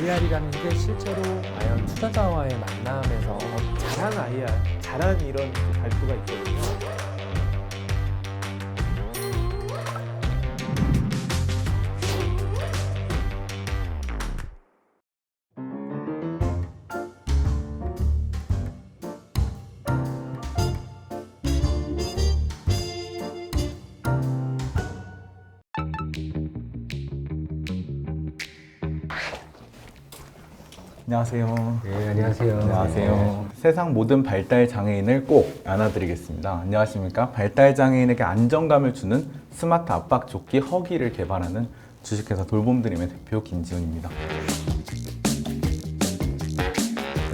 IR이라는 게 실제로 과연 투자자와의 만남에서 잘한 아이야. 잘한 이런 발표가 있거든요. 안녕하세요. 네 안녕하세요. 안녕하세요. 세상 모든 발달 장애인을 꼭 안아드리겠습니다. 안녕하십니까? 발달 장애인에게 안정감을 주는 스마트 압박 조끼 허기를 개발하는 주식회사 돌봄드림의 대표 김지훈입니다.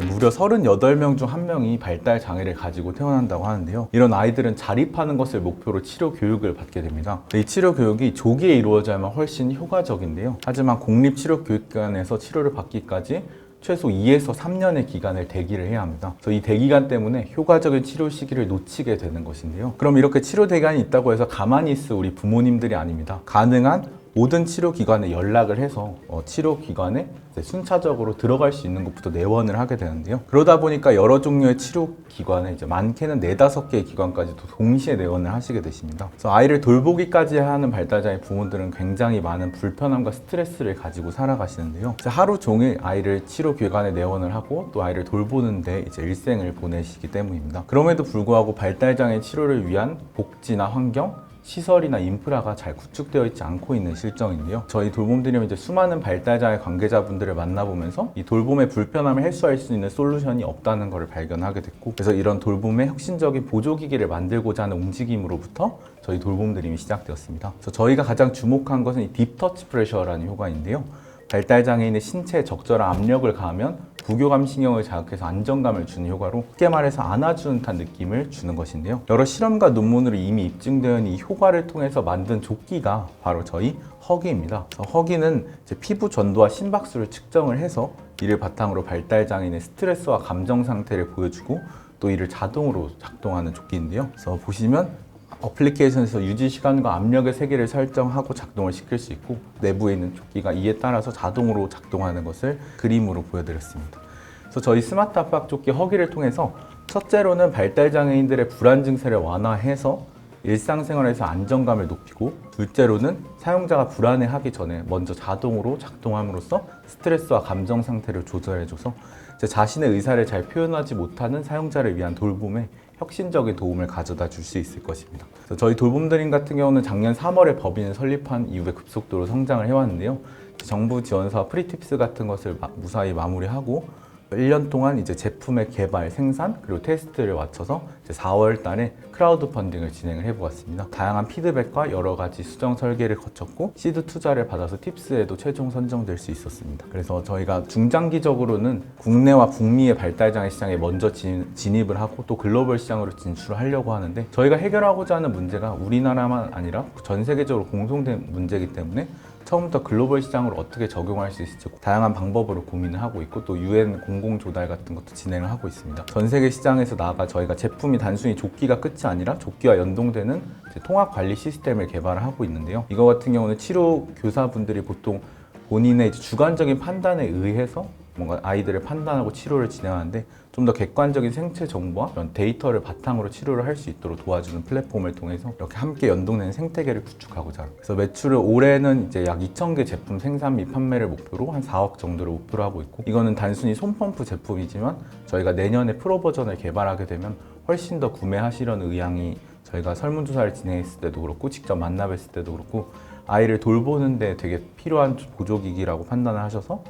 무려 38명 중 1명이 발달 장애를 가지고 태어난다고 하는데요. 이런 아이들은 자립하는 것을 목표로 치료 교육을 받게 됩니다. 이 치료 교육이 조기에 이루어져야만 훨씬 효과적인데요. 하지만 공립 치료 교육관에서 치료를 받기까지 최소 2에서 3년의 기간을 대기를 해야 합니다. 그래서 이 대기간 때문에 효과적인 치료 시기를 놓치게 되는 것인데요. 그럼 이렇게 치료 대기간이 있다고 해서 가만히 있을 우리 부모님들이 아닙니다. 가능한 모든 치료 기관에 연락을 해서 어, 치료 기관에 순차적으로 들어갈 수 있는 것부터 내원을 하게 되는데요. 그러다 보니까 여러 종류의 치료 기관에 이제 많게는 네다섯 개의 기관까지도 동시에 내원을 하시게 되십니다. 그래서 아이를 돌보기까지 하는 발달장애 부모들은 굉장히 많은 불편함과 스트레스를 가지고 살아가시는데요. 하루 종일 아이를 치료 기관에 내원을 하고 또 아이를 돌보는데 이제 일생을 보내시기 때문입니다. 그럼에도 불구하고 발달장애 치료를 위한 복지나 환경 시설이나 인프라가 잘 구축되어 있지 않고 있는 실정인데요. 저희 돌봄드림은 이제 수많은 발달장애 관계자분들을 만나보면서 이 돌봄의 불편함을 해소할 수 있는 솔루션이 없다는 것을 발견하게 됐고 그래서 이런 돌봄의 혁신적인 보조기기를 만들고자 하는 움직임으로부터 저희 돌봄드림이 시작되었습니다. 그래서 저희가 가장 주목한 것은 이 딥터치 프레셔라는 효과인데요. 발달 장애인의 신체에 적절한 압력을 가하면 부교감 신경을 자극해서 안정감을 주는 효과로 쉽게 말해서 안아주는 듯한 느낌을 주는 것인데요. 여러 실험과 논문으로 이미 입증되어 있는 이 효과를 통해서 만든 조끼가 바로 저희 허기입니다. 허기는 피부 전도와 심박수를 측정을 해서 이를 바탕으로 발달 장애인의 스트레스와 감정 상태를 보여주고 또 이를 자동으로 작동하는 조끼인데요. 그래서 보시면 어플리케이션에서 유지 시간과 압력의 세계를 설정하고 작동을 시킬 수 있고 내부에 있는 조끼가 이에 따라서 자동으로 작동하는 것을 그림으로 보여드렸습니다. 그래서 저희 스마트 압박 조끼 허기를 통해서 첫째로는 발달 장애인들의 불안 증세를 완화해서 일상생활에서 안정감을 높이고 둘째로는 사용자가 불안해하기 전에 먼저 자동으로 작동함으로써 스트레스와 감정 상태를 조절해줘서 제 자신의 의사를 잘 표현하지 못하는 사용자를 위한 돌봄에 혁신적인 도움을 가져다 줄 수 있을 것입니다. 저희 돌봄드림 같은 경우는 작년 3월에 법인을 설립한 이후에 급속도로 성장을 해왔는데요. 정부 지원사와 프리팁스 같은 것을 마- 무사히 마무리하고 1년 동안 이제 제품의 개발, 생산, 그리고 테스트를 마쳐서 이제 4월 달에 크라우드 펀딩을 진행을 해보았습니다. 다양한 피드백과 여러 가지 수정 설계를 거쳤고 시드 투자를 받아서 팁스에도 최종 선정될 수 있었습니다. 그래서 저희가 중장기적으로는 국내와 북미의 발달장애 시장에 먼저 진, 진입을 하고 또 글로벌 시장으로 진출을 하려고 하는데 저희가 해결하고자 하는 문제가 우리나라만 아니라 전 세계적으로 공통된 문제이기 때문에 처음부터 글로벌 시장으로 어떻게 적용할 수 있을지 다양한 방법으로 고민을 하고 있고 또 UN 공공 조달 같은 것도 진행을 하고 있습니다. 전 세계 시장에서 나아가 저희가 제품이 단순히 조끼가 끝이 아니라 조끼와 연동되는 통합 관리 시스템을 개발을 하고 있는데요. 이거 같은 경우는 치료 교사분들이 보통 본인의 주관적인 판단에 의해서 뭔가 아이들을 판단하고 치료를 진행하는데 좀 더 객관적인 생체 정보와 이런 데이터를 바탕으로 치료를 할 수 있도록 도와주는 플랫폼을 통해서 이렇게 함께 연동되는 생태계를 구축하고자 합니다. 그래서 매출을 올해는 이제 약 2,000개 제품 생산 및 판매를 목표로 한 4억 정도를 목표로 하고 있고 이거는 단순히 손펌프 제품이지만 저희가 내년에 프로 버전을 개발하게 되면 훨씬 더 구매하시려는 의향이 저희가 설문조사를 진행했을 때도 그렇고 직접 만나뵀을 때도 그렇고 아이를 돌보는데 되게 필요한 보조기기라고 판단을 하셔서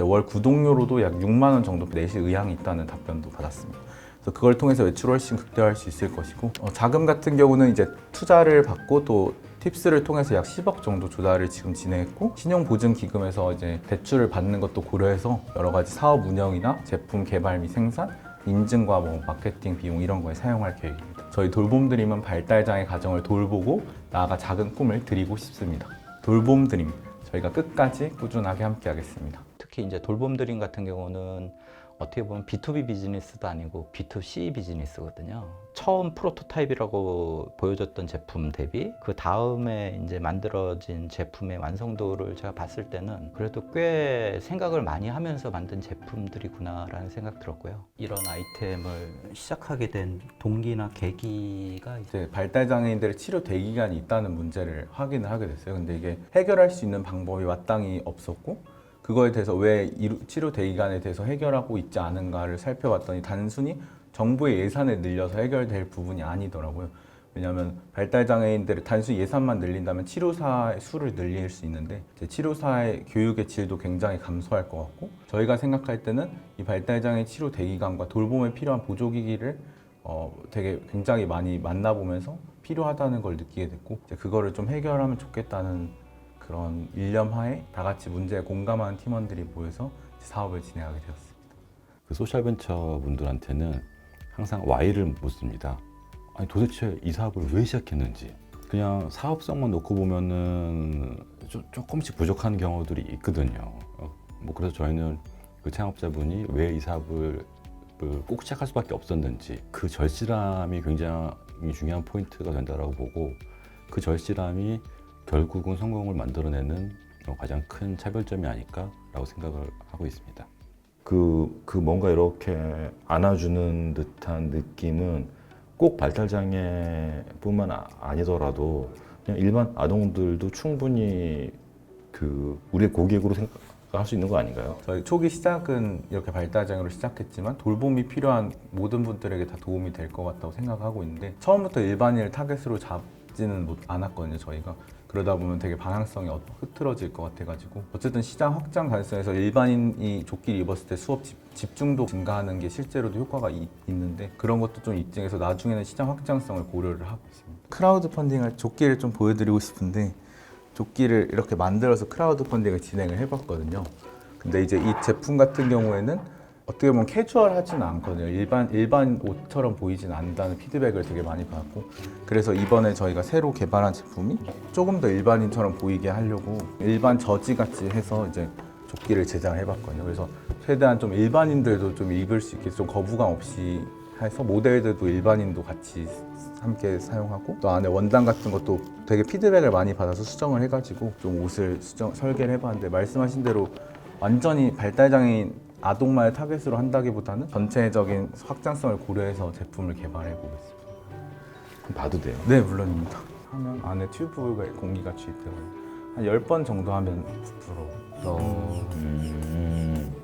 월 구독료로도 약 6만 원 정도 내실 의향이 있다는 답변도 받았습니다. 그래서 그걸 통해서 매출을 훨씬 극대화할 수 있을 것이고 어, 자금 같은 경우는 이제 투자를 받고 또 팁스를 통해서 약 10억 정도 조달을 지금 진행했고 신용보증기금에서 이제 대출을 받는 것도 고려해서 여러 가지 사업 운영이나 제품 개발 및 생산 인증과 뭐 마케팅 비용 이런 거에 사용할 계획입니다. 저희 돌봄드림은 발달장애 가정을 돌보고 나아가 작은 꿈을 드리고 싶습니다. 돌봄드림 저희가 끝까지 꾸준하게 함께하겠습니다. 특히 이제 돌봄 드림 같은 경우는 어떻게 보면 B2B 비즈니스도 아니고 B2C 비즈니스거든요. 처음 프로토타입이라고 보여줬던 제품 대비 그 다음에 이제 만들어진 제품의 완성도를 제가 봤을 때는 그래도 꽤 생각을 많이 하면서 만든 제품들이구나라는 생각 들었고요. 이런 아이템을 시작하게 된 동기나 계기가 이제 발달 장애인들의 치료 대기 기간이 있다는 문제를 확인을 하게 됐어요. 근데 이게 해결할 수 있는 방법이 마땅히 없었고 그거에 대해서 왜 치료 대기 기간에 대해서 해결하고 있지 않은가를 살펴봤더니 단순히 정부의 예산을 늘려서 해결될 부분이 아니더라고요. 왜냐하면 발달 장애인들의 단순히 예산만 늘린다면 치료사의 수를 늘릴 수 있는데 치료사의 교육의 질도 굉장히 감소할 것 같고 저희가 생각할 때는 이 발달 장애 치료 대기관과 돌봄에 필요한 보조기기를 어, 되게 굉장히 많이 만나보면서 필요하다는 걸 느끼게 됐고 이제 그거를 좀 해결하면 좋겠다는 그런 일념하에 다 같이 문제에 공감하는 팀원들이 모여서 사업을 진행하게 되었습니다. 그 소셜벤처 분들한테는 항상 Y를 묻습니다. 아니 도대체 이 사업을 왜 시작했는지. 그냥 사업성만 놓고 보면은 조, 조금씩 부족한 경우들이 있거든요. 어, 뭐 그래서 저희는 그 창업자분이 왜 이 사업을 그꼭 시작할 수밖에 없었는지 그 절실함이 굉장히 중요한 포인트가 된다라고 보고 그 절실함이 결국은 성공을 만들어내는 어, 가장 큰 차별점이 아닐까라고 생각을 하고 있습니다. 그, 그 뭔가 이렇게 안아주는 듯한 느낌은 꼭 발달장애뿐만 아- 아니더라도 그냥 일반 아동들도 충분히 그 우리의 고객으로 생각할 수 있는 거 아닌가요? 저희 초기 시작은 이렇게 발달 장애로 시작했지만 돌봄이 필요한 모든 분들에게 다 도움이 될 것 같다고 생각하고 있는데 처음부터 일반인을 타겟으로 잡지는 못 않았거든요 저희가 그러다 보면 되게 방향성이 어- 흐트러질 것 같아가지고 어쨌든 시장 확장 가능성에서 일반인이 조끼를 입었을 때 수업 집, 집중도 증가하는 게 실제로도 효과가 이- 있는데 그런 것도 좀 입증해서 나중에는 시장 확장성을 고려를 하고 있습니다 크라우드 펀딩을 조끼를 좀 보여드리고 싶은데 조끼를 이렇게 만들어서 크라우드 펀딩을 진행을 해봤거든요. 근데 이제 이 제품 같은 경우에는 어떻게 보면 캐주얼하지는 않거든요. 일반 일반 옷처럼 보이진 않는다는 피드백을 되게 많이 받고 그래서 이번에 저희가 새로 개발한 제품이 조금 더 일반인처럼 보이게 하려고 일반 저지 같이 해서 이제 조끼를 제작해봤거든요. 그래서 최대한 좀 일반인들도 좀 입을 수 있게 좀 거부감 없이 해서 모델들도 일반인도 같이 함께 사용하고 또 안에 원단 같은 것도 되게 피드백을 많이 받아서 수정을 해가지고 좀 옷을 수정 설계를 해봤는데 말씀하신 대로 완전히 발달장애인 아동만을 타겟으로 한다기보다는 전체적인 확장성을 고려해서 제품을 개발해 보겠습니다. 봐도 돼요. 네 물론입니다. 하면 안에 튜브가 공기가 주입되고 한 10번 정도 하면 부풀어. 어, 음,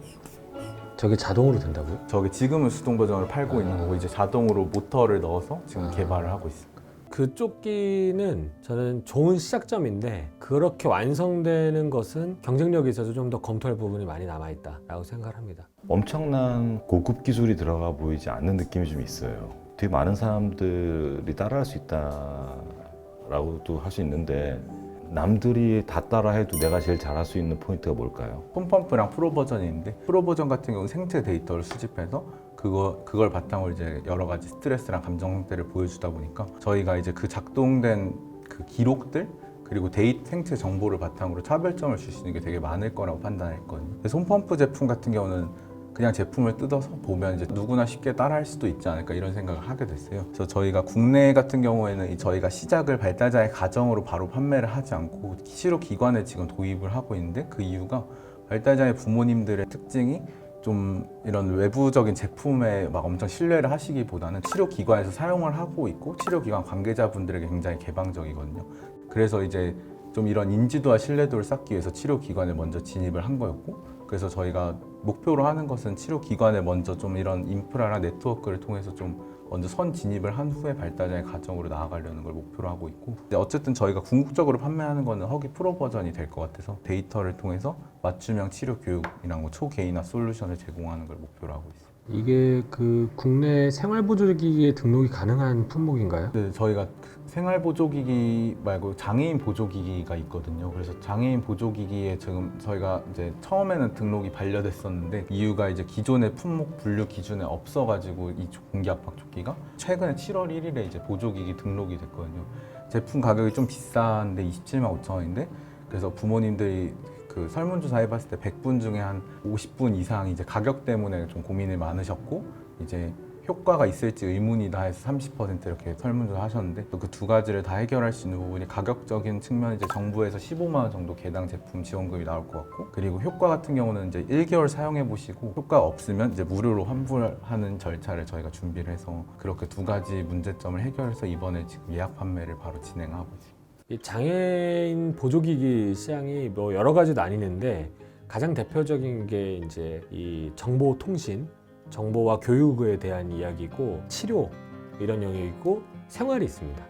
저게 자동으로 된다고요? 저게 지금은 수동 버전을 팔고 있는 거고 이제 자동으로 모터를 넣어서 지금 개발을 하고 있습니다. 그 조끼는 저는 좋은 시작점인데 그렇게 완성되는 것은 경쟁력에 있어서 좀 더 검토할 부분이 많이 남아있다라고 생각을 합니다. 엄청난 고급 기술이 들어가 보이지 않는 느낌이 좀 있어요. 되게 많은 사람들이 따라할 수 있다라고도 할 수 있는데 남들이 다 따라해도 내가 제일 잘할 수 있는 포인트가 뭘까요? 폼펌프랑 프로 버전이 있는데 프로 버전 같은 경우는 생체 데이터를 수집해서 그거 그걸 바탕으로 이제 여러 가지 스트레스랑 감정 상태를 보여주다 보니까 저희가 이제 그 작동된 그 기록들 그리고 데이 생체 정보를 바탕으로 차별점을 있는 게 되게 많을 거라고 판단했거든요. 홈펌프 제품 같은 경우는 그냥 제품을 뜯어서 보면 이제 누구나 쉽게 따라할 수도 있지 않을까 이런 생각을 하게 됐어요. 그래서 저희가 국내 같은 경우에는 이 저희가 시작을 발달자의 가정으로 바로 판매를 하지 않고 치료 기관에 지금 도입을 하고 있는데 그 이유가 발달자의 부모님들의 특징이 좀 이런 외부적인 제품에 막 엄청 신뢰를 하시기보다는 치료 기관에서 사용을 하고 있고 치료 기관 관계자분들에게 굉장히 개방적이거든요. 그래서 이제 좀 이런 인지도와 신뢰도를 쌓기 위해서 치료 기관에 먼저 진입을 한 거였고 그래서 저희가 목표로 하는 것은 치료 기관에 먼저 좀 이런 인프라나 네트워크를 통해서 좀 먼저 선 진입을 한 후에 발달자의 가정으로 나아가려는 걸 목표로 하고 있고 어쨌든 저희가 궁극적으로 판매하는 거는 허기 프로 버전이 될 것 같아서 데이터를 통해서 맞춤형 치료 교육이랑 뭐 초개인화 솔루션을 제공하는 걸 목표로 하고 있습니다. 이게 그 국내 생활보조기기에 등록이 가능한 품목인가요? 네, 저희가 그 생활 보조기기 말고 장애인 보조기기가 있거든요. 그래서 장애인 보조기기에 지금 저희가 이제 처음에는 등록이 반려됐었는데 이유가 이제 기존의 품목 분류 기준에 없어가지고 이 공기 압박 조끼가 최근에 7월 1일에 이제 보조기기 등록이 됐거든요. 제품 가격이 좀 비싼데 27만 5천 원인데 그래서 부모님들이 그그 설문조사 해봤을 때 100분 중에 한 50분 이상이 이제 가격 때문에 좀 고민이 많으셨고 이제 효과가 있을지 의문이다 해서 30% 이렇게 설문조사 하셨는데 또 그 두 가지를 다 해결할 수 있는 부분이 가격적인 측면 이제 정부에서 15만 원 정도 개당 제품 지원금이 나올 것 같고 그리고 효과 같은 경우는 이제 1개월 사용해 보시고 효과 없으면 이제 무료로 환불하는 절차를 저희가 준비를 해서 그렇게 두 가지 문제점을 해결해서 이번에 지금 예약 판매를 바로 진행하고 있습니다. 이 장애인 보조기기 시장이 뭐 여러 가지 나뉘는데 가장 대표적인 게 이제 이 정보 통신, 정보와 교육에 대한 이야기고 치료 이런 영역이고 생활이 있습니다.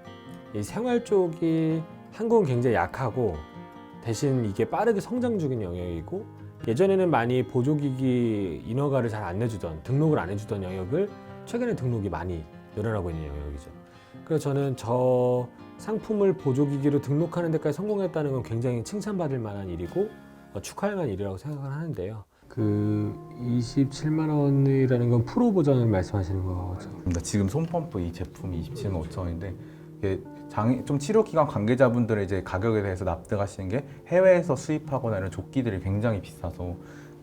이 생활 쪽이 한국은 굉장히 약하고 대신 이게 빠르게 성장 중인 영역이고 예전에는 많이 보조기기 인허가를 잘 안 내주던 등록을 안 해주던 영역을 최근에 등록이 많이 늘어나고 있는 영역이죠. 그래서 저는 저 상품을 보조기기로 등록하는 데까지 성공했다는 건 굉장히 칭찬받을 만한 일이고 어, 축하할 만한 일이라고 생각을 하는데요. 그 27만 원이라는 건 프로 버전을 말씀하시는 거죠. 그러니까 지금 손펌프 이 제품이 27만 5천 원인데 이게 장애 좀 치료 기관 관계자분들의 이제 가격에 대해서 납득하시는 게 해외에서 수입하거나 이런 조끼들이 굉장히 비싸서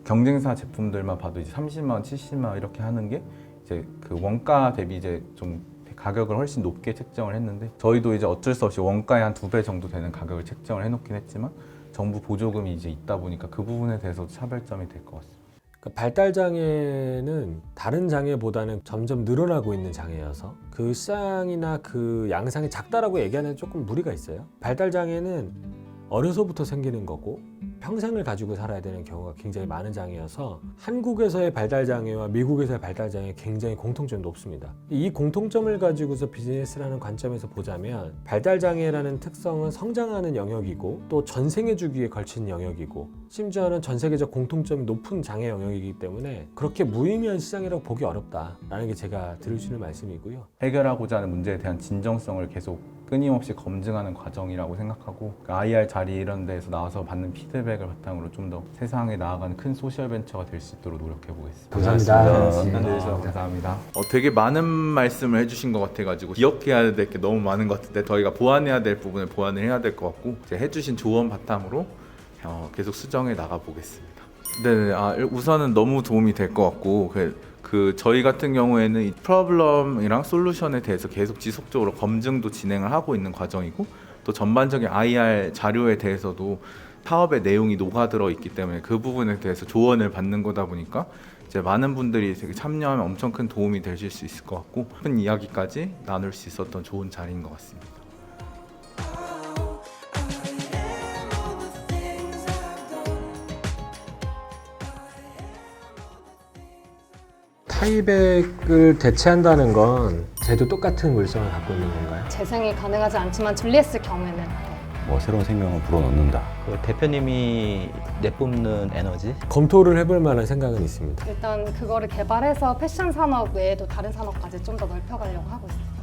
경쟁사 제품들만 봐도 이제 30만 원, 70만 원 이렇게 하는 게 이제 그 원가 대비 이제 좀 가격을 훨씬 높게 책정을 했는데 저희도 이제 어쩔 수 없이 원가의 한 두 배 정도 되는 가격을 책정을 해놓긴 했지만 정부 보조금이 이제 있다 보니까 그 부분에 대해서 차별점이 될 것 같습니다. 그러니까 발달 장애는 다른 장애보다는 점점 늘어나고 있는 장애여서 그 시장이나 그 양상이 작다라고 얘기하는 조금 무리가 있어요. 발달 장애는 어려서부터 생기는 거고 평생을 가지고 살아야 되는 경우가 굉장히 많은 장애여서 한국에서의 발달 장애와 미국에서의 발달 장애 굉장히 공통점이 높습니다. 이 공통점을 가지고서 비즈니스라는 관점에서 보자면 발달 장애라는 특성은 성장하는 영역이고 또 전생애 주기에 걸친 영역이고 심지어는 전 세계적 공통점이 높은 장애 영역이기 때문에 그렇게 무의미한 시장이라고 보기 어렵다라는 게 제가 드릴 수 있는 말씀이고요. 해결하고자 하는 문제에 대한 진정성을 계속 끊임없이 검증하는 과정이라고 생각하고 그 IR 자리 이런 데에서 나와서 받는 피드백을 바탕으로 좀 더 세상에 나아가는 큰 소셜 벤처가 될 수 있도록 노력해 보겠습니다. 감사합니다. 시간 내주셔서 감사합니다. 어, 되게 많은 말씀을 해주신 것 같아가지고 기억해야 될 게 너무 많은 것 같은데 저희가 보완해야 될 부분을 보완을 해야 될 것 같고 이제 해주신 조언 바탕으로 어, 계속 수정해 나가 보겠습니다. 네, 아, 우선은 너무 도움이 될 것 같고 그, 그 저희 같은 경우에는 이 프로블럼이랑 솔루션에 대해서 계속 지속적으로 검증도 진행을 하고 있는 과정이고 또 전반적인 IR 자료에 대해서도 사업의 내용이 녹아들어 있기 때문에 그 부분에 대해서 조언을 받는 거다 보니까 이제 많은 분들이 되게 참여하면 엄청 큰 도움이 되실 수 있을 것 같고 큰 이야기까지 나눌 수 있었던 좋은 자리인 것 같습니다. 타이백을 대체한다는 건 쟤도 똑같은 물성을 갖고 있는 건가요? 재생이 가능하지 않지만 분리했을 경우에는 네. 뭐 새로운 생명을 불어넣는다. 그 대표님이 내뿜는 에너지 검토를 해볼 만한 생각은 있습니다. 일단 그거를 개발해서 패션 산업 외에도 다른 산업까지 좀 더 넓혀가려고 하고 있어요.